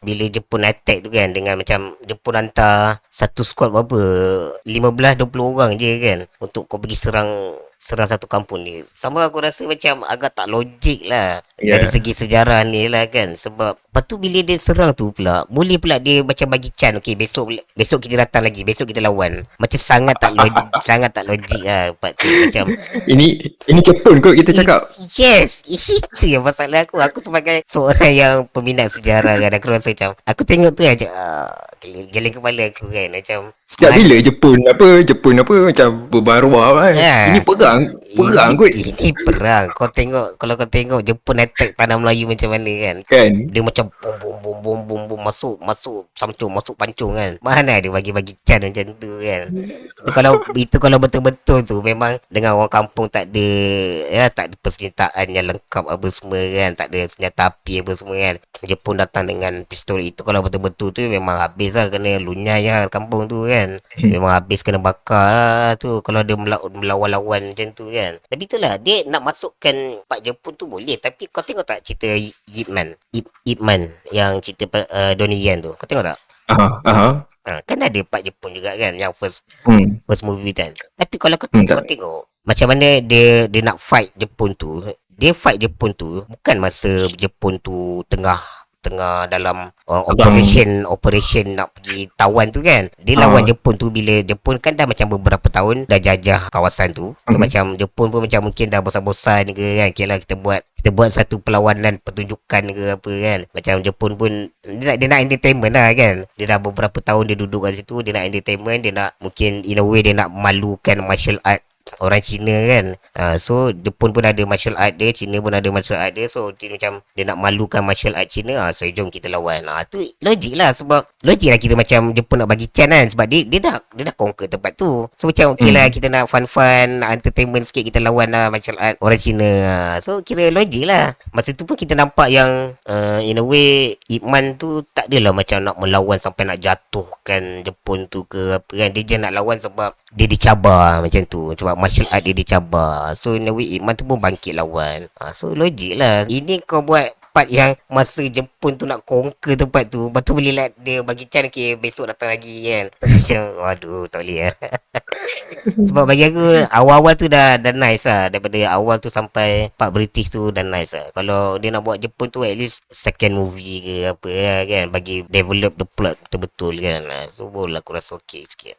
bila Jepun attack tu kan dengan macam Jepun hantar satu squad berapa? 15 20 orang je kan untuk kau pergi serang serang satu kampung ni. Sama aku rasa macam agak tak logik lah yeah. dari segi sejarah ni lah kan. Sebab lepas tu bila dia serang tu pula boleh pula dia macam bagi can okey besok besok kita datang lagi besok kita lawan. Macam sangat tak logik sangat tak logik lah. Part tu macam Ini ini Jepun kot kita cakap. Yes Itu yang masalah aku. Aku sebagai seorang yang Peminat sejarah kan Aku rasa macam Aku tengok tu macam ah, Geleng kepala aku kan Macam Sejak bila Jepun apa Jepun apa macam berbaruah kan. Ya. Ini perang, perang kot. Ini perang. Kau tengok Kalau kau tengok Jepun attack Tanah Melayu macam mana kan? Kan? dia macam bom bom bom bom bom bom masuk masuk samcung masuk pancung kan? Mana dia bagi-bagi can macam tu kan? Itu kalau itu kalau betul-betul tu memang dengan orang kampung tak ada ya tak ada persenjataan yang lengkap apa semua kan? Tak ada senjata api apa semua kan? Jepun datang dengan pistol itu kalau betul-betul tu memang habis lah kena lunyai lah kampung tu kan? Memang habis kena bakar lah tu. Kalau dia mela- melawan-lawan macam tu kan tapi itulah dia nak masukkan Pak Jepun tu boleh. Tapi kau tengok tak cerita Yip Man Ip, Ip Man yang cerita uh, Donnie Yen tu. Kau tengok tak? Aha, aha. ha, kan ada Pak Jepun juga kan yang first Hmm. first movie kan? Tapi kalau kau, Hmm, kau tengok macam mana dia dia nak fight Jepun tu dia fight Jepun tu bukan masa Jepun tu tengah tengah dalam uh, operation operation nak pergi tawan tu kan? Dia Ah. lawan Jepun tu bila Jepun kan dah macam beberapa tahun dah jajah kawasan tu. So, Mhm. macam Jepun pun macam mungkin dah bosan-bosan ke kan? Kira kita buat kita buat satu perlawanan pertunjukan ke apa kan? Macam Jepun pun dia nak, dia nak entertainment lah kan? Dia dah beberapa tahun dia duduk kat situ dia nak entertainment dia nak mungkin in a way dia nak malukan martial art orang Cina kan. Uh, so Jepun pun ada martial art dia Cina pun ada martial art dia. So dia macam dia nak malukan martial art Cina. Ah so jom kita lawan. Ah tu logik lah sebab logik lah kita macam Jepun nak bagi can kan sebab dia dia dah dia dah conquer tempat tu. So macam okey lah kita nak fun-fun nak entertainment sikit kita lawan lah martial art orang Cina ah. so kira logik lah. Masa tu pun kita nampak yang uh, in a way Ip Man tu tak adalah macam nak melawan sampai nak jatuhkan Jepun tu ke apa kan. Dia je nak lawan sebab dia dicabar macam tu sebab martial art dia dicabar. So in a way Ip Man tu pun bangkit lawan. Ha, so logik lah. Ini kau buat part yang masa Jepun tu nak conquer tempat tu Lepas tu boleh lah dia bagi can okay, besok datang lagi kan? Macam waduh tak boleh lah Sebab bagi aku awal-awal tu dah dah nice lah. Daripada awal tu sampai part British tu dah nice lah. Kalau dia nak buat Jepun tu at least second movie ke apa lah kan? Bagi develop the plot betul-betul kan? So boleh aku rasa okay sikit